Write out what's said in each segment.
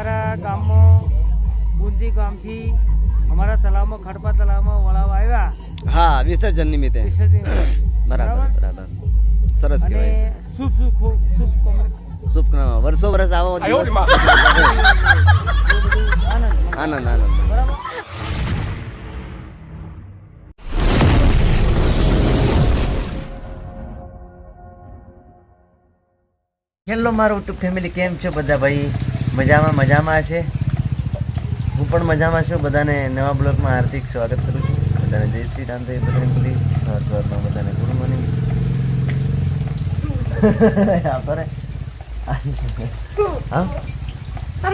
અમારા ગામમાં બુંદી ગામથી અમારા તલાવમાં ખડપા તલાવમાં વળાવ આવ્યા. હા વિસર્જન નિમિત્તે. બરાબર બરાબર? સરસ કહેવાય. શુભ શુભ શુભ શુભકામના. વર્ષો વર્ષ આવો આનંદ આનંદ આનંદ. બરાબર હેલો મારું ટુ ફેમિલી કેમ છો બધા ભાઈ? મજામાં મજામાં છે. હું પણ મજામાં છું. બધાને નવા બ્લોગમાં હાર્દિક સ્વાગત કરું છું. બધાને જય શ્રી રામ જય બજરંગબલી સવાર સવારમાં બધાને ગુડ મોર્નિંગ. હા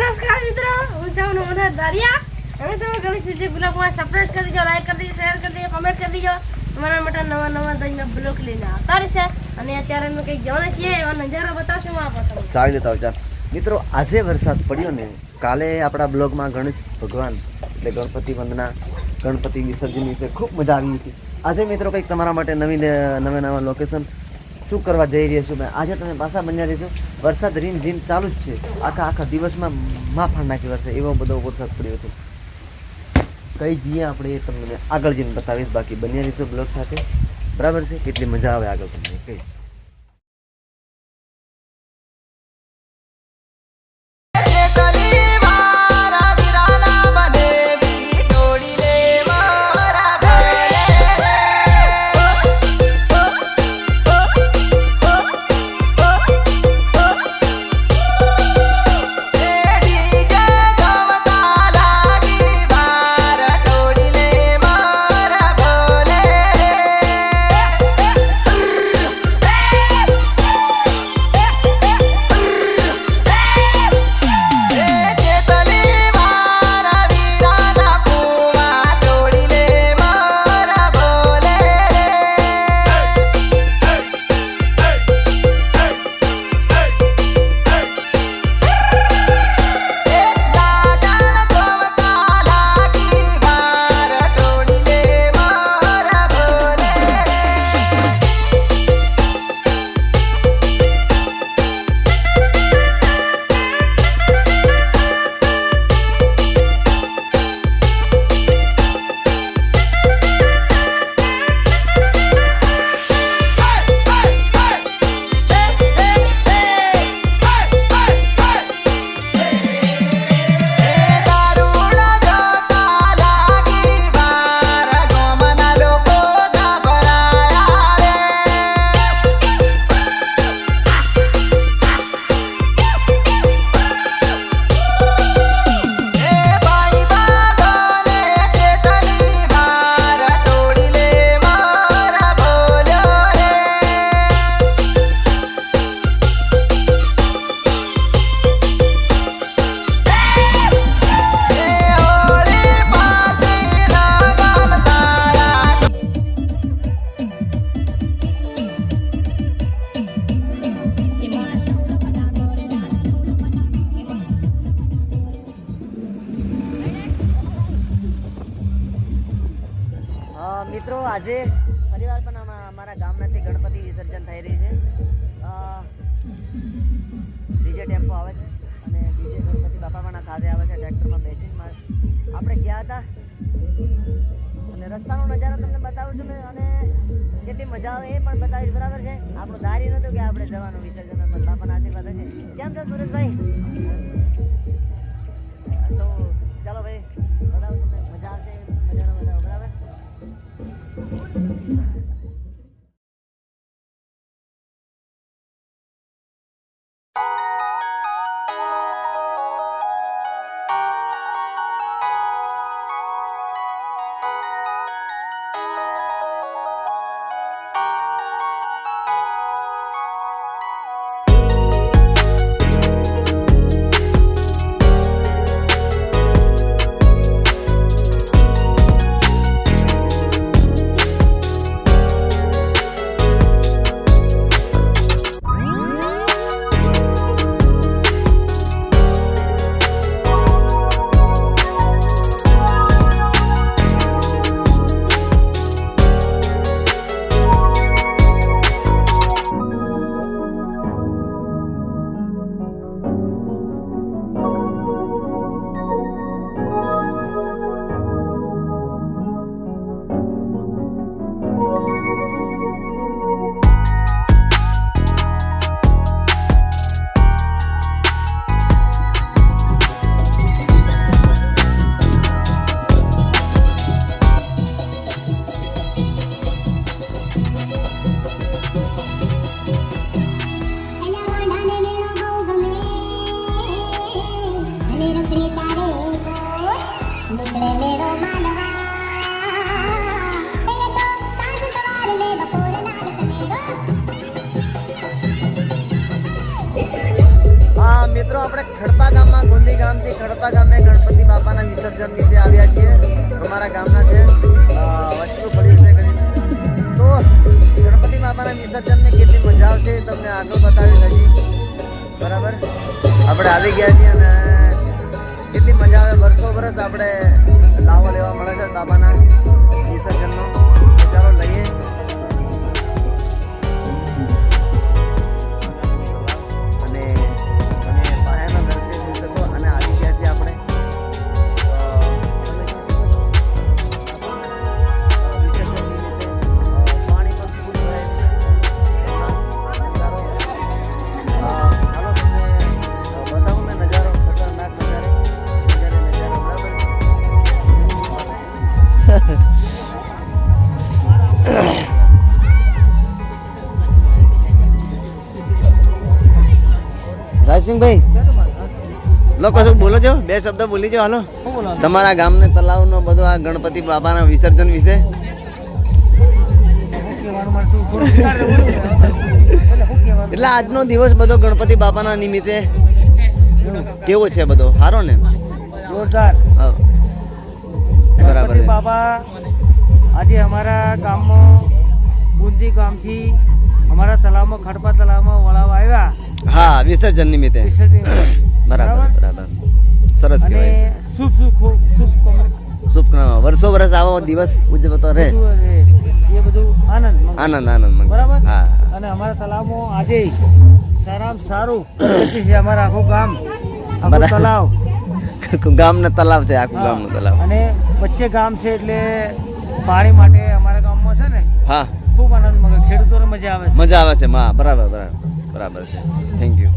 નમસ્કાર મિત્રો. હું છું નમસ્કાર દારિયા. અને તમે ગણેશ વિજય બ્લોગમાં સબસ્ક્રાઇબ કરી દીજો લાઈક કરી દીજો શેર કરી દીજો કમેન્ટ કરી દીજો તમારા માટે નવા નવા દહીંના બ્લોગ લઈને આવતા રહેશે. અને અત્યારે અમે કંઈક જવાના છીએ એવા નજારો બતાવશું હું આપણે તમને. ચાલી લેતા ચાલ મિત્રો, આજે વરસાદ પડ્યો ને, કાલે આપણા બ્લોગમાં ગણેશ ભગવાન, એટલે ગણપતિ વંદના, ગણપતિ વિસર્જન વિશે ખૂબ મજા આવી હતી. આજે મિત્રો કંઈક તમારા માટે નવી નવા નવા લોકેશન શું કરવા જઈ રહ્યા છું આજે તમે પાછા બન્યા રહેશો વરસાદ રીમ જીમ ચાલુ જ છે. આખા આખા દિવસમાં માફાણ નાખી વર્ષે એવો બધો વરસાદ પડ્યો છે. કઈ જઈએ આપણે એ તમને આગળ જઈને બતાવીશ. બાકી બન્યા રહીશું બ્લોગ સાથે. બરાબર છે? કેટલી મજા આવે આગળ તમને. કઈ? આજે ફરીવાર પણ અમા- અમારા ગામમાંથી ગણપતિ વિસર્જન થઈ રહી છે. ડીજે ટેમ્પો આવે છે અને ડીજે ગણપતિ બાપા પણ સાથે આવે છે, ટ્રેક્ટરમાં બેસીનમાં આપણે ગયા હતા અને રસ્તાનો નજારો તમને બતાવું છું અને કેટલી મજા આવે એ પણ બતાવીશ, બરાબર છે? આપણું ધારી નહોતું કે આપણે જવાનું વિસર્જન બાપાના આશીર્વાદ છે કેમ છો સુરેશભાઈ? ખડપા ગામમાં, ગોંદી ગામથી ખડપા ગામે ગણપતિ બાપાના વિસર્જન નીચે આવ્યા છીએ. અમારા ગામના છે. વસ્તુ પડ્યું છે તો ગણપતિ બાપાના વિસર્જનની કેટલી મજા આવશે એ તમને આગળ બતાવી નથી બરાબર? આપણે આવી ગયા છીએ અને કેટલી મજા આવે. વર્ષો વર્ષ આપણે લાવો લેવા મળે છે બાબાના વિસર્જનનો. રાજસિંહભાઈ લોકો શું બોલો છો બે શબ્દ બોલી જો હાલો. તમારા ગામને તલાવનો બધો આ ગણપતિ બાપાના વિસર્જન વિશે. એટલે આજનો દિવસ બધો ગણપતિ બાપાના નિમિત્તે કેવો છે બધો? સારો ને? જોરદાર. બરાબર બાબા આજે અમારા ગામમાં બુંદી ગામથી અમારા તલાવમાં ખડપા તલાવમાં વળાવ આવ્યા. હા વિસર્જન નિમિત્તે. બરાબર બરાબર? સરસ કહેવાય. શુભ શુભ શુભ શુભકામના વર્ષો વર્ષ આવો દિવસ ઉજવતો રહે. એ બધું આનંદ આનંદ આનંદ બરાબર? હા. અને અમારા તલાવમાં આજે સારામાં સારું છે અમારા આખું ગામ આખું. તલાવ. ગામનો તલાવ છે આખું. ગામનું તલાવ. અને વચ્ચે ગામ છે એટલે પાણી માટે અમારા ગામમાં છે ને હા. ખૂબ આનંદ મજા આવે છે. મજા આવે છે હા બરાબર બરાબર. બરાબર છે. થેન્ક યુ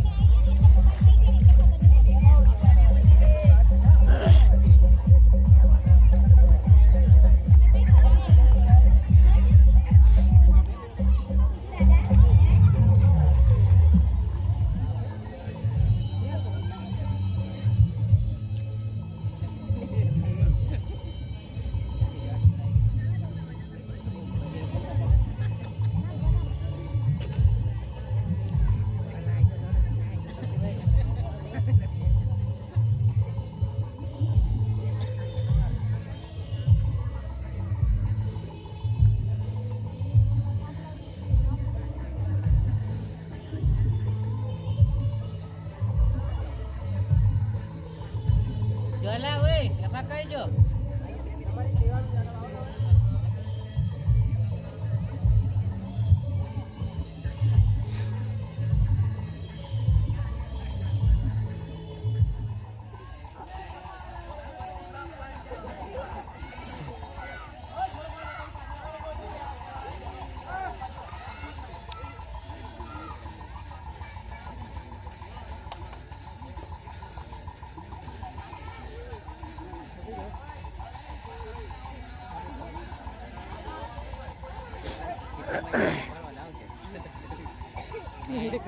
ગલા હોય એમાં કહીજો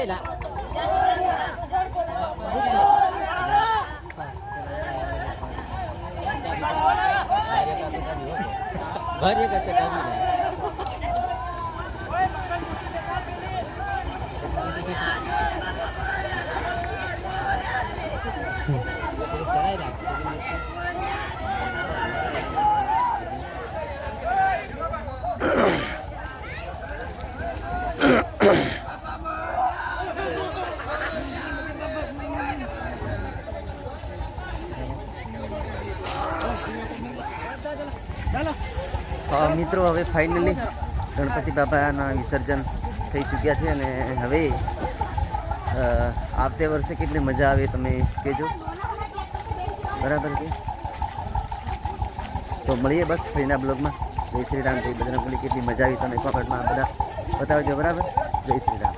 Cela. Varias મિત્રો હવે ફાઇનલી ગણપતિ બાપાના વિસર્જન થઈ ચૂક્યા છે અને હવે આવતે વર્ષે કેટલી મજા આવે તમે કહેજો. બરાબર છે? તો મળીએ બસ ફ્રીના બ્લોગમાં. જય શ્રી રામ, જય બજરંગબલી કેટલી મજા આવી તમે કોમેન્ટમાં બધા બતાવજો, બરાબર? જય શ્રી રામ.